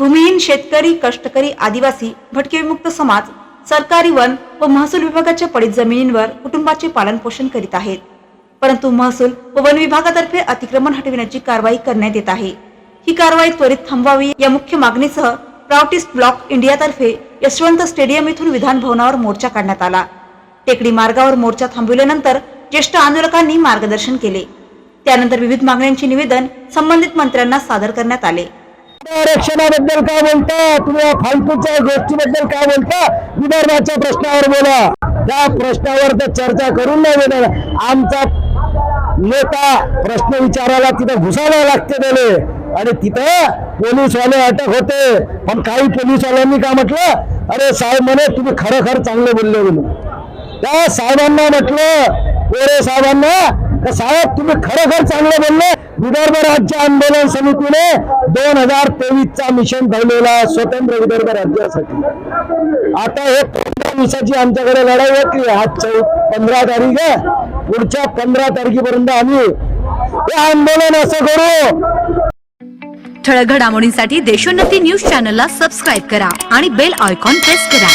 भूमिहीन शेतकरी कष्टकरी आदिवासी भटके विमुक्त समाज सरकारी वन व महसूल विभागाच्या पडीत जमिनींवर कुटुंबाचे पालनपोषण करीत आहेत. परंतु महसूल व वन विभागातर्फे अतिक्रमण हटविण्याची कारवाई करण्यात येत आहे. ही कारवाई त्वरित थांबवावी या मुख्य मागणीसह प्राउटिस्ट ब्लॉक इंडियातर्फे यशवंत स्टेडियम येथून विधान भवनावर मोर्चा काढण्यात आला. टेकडी मार्गावर मोर्चा थांबविल्यानंतर ज्येष्ठ आंदोलकांनी मार्गदर्शन केले. त्यानंतर विविध मागण्यांचे निवेदन संबंधित मंत्र्यांना सादर करण्यात आले. आरक्षणाबद्दल काय बोलता? तुम्ही फालतूच्या गोष्टीबद्दल काय बोलता? विदर्भाच्या प्रश्नावर बोला. त्या प्रश्नावर तर चर्चा करून नाही देणार आमचा नेता प्रश्न विचारायला तिथं घुसायला लागते त्याले. आणि तिथं पोलीसवाले अटक होते. पण काही पोलीसवाल्यांनी काय म्हटलं? अरे साहेब म्हणे तुम्ही खरोखर चांगले बोलले म्हणून. त्या साहेबांना म्हटलं पोरे साहेबांना साहेब तुम्ही खरोखर चांगले बोलले विदर्भ राज्य आंदोलन समितीने दोन हजार तेवीस चा मिशन धरलेला आहे स्वतंत्र विदर्भ राज्यासाठी. आता हे पंधरा दिवसाची आमच्याकडे लढाई होती. आज चौ पंधरा तारीख आहे. पुढच्या पंधरा तारखेपर्यंत आम्ही हे आंदोलन असं करू. ठळक घडामोडींसाठी देशोन्नती न्यूज चॅनलला सबस्क्राईब करा आणि बेल आयकॉन प्रेस करा.